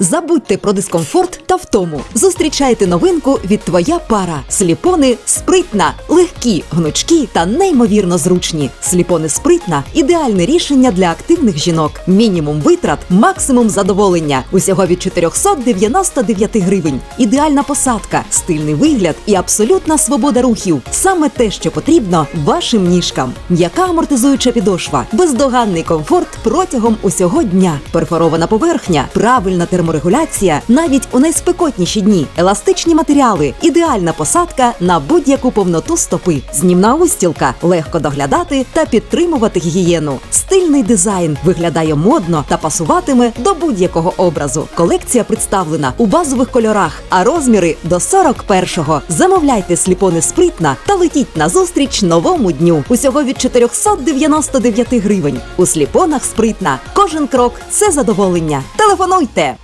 Забудьте про дискомфорт та втому. Зустрічайте новинку від твоя пара. Сліпони спритна, легкі, гнучкі та неймовірно зручні. Сліпони спритна ідеальне рішення для активних жінок. Мінімум витрат, максимум задоволення. Усього від 499 гривень. Ідеальна посадка, стильний вигляд і абсолютна свобода рухів. Саме те, що потрібно вашим ніжкам. М'яка амортизуюча підошва, бездоганний комфорт протягом усього дня. Перфорована поверхня, правильна терморегуляція навіть у найспекотніші дні. Еластичні матеріали, ідеальна посадка на будь-яку повноту стопи. Знімна устілка, легко доглядати та підтримувати гігієну. Стильний дизайн виглядає модно та пасуватиме до будь-якого образу. Колекція представлена у базових кольорах, а розміри до 41-го. Замовляйте сліпони спритна та летіть на зустріч новому дню. Усього від 499 гривень. У сліпонах спритна. Кожен крок це задоволення. Телефонуйте!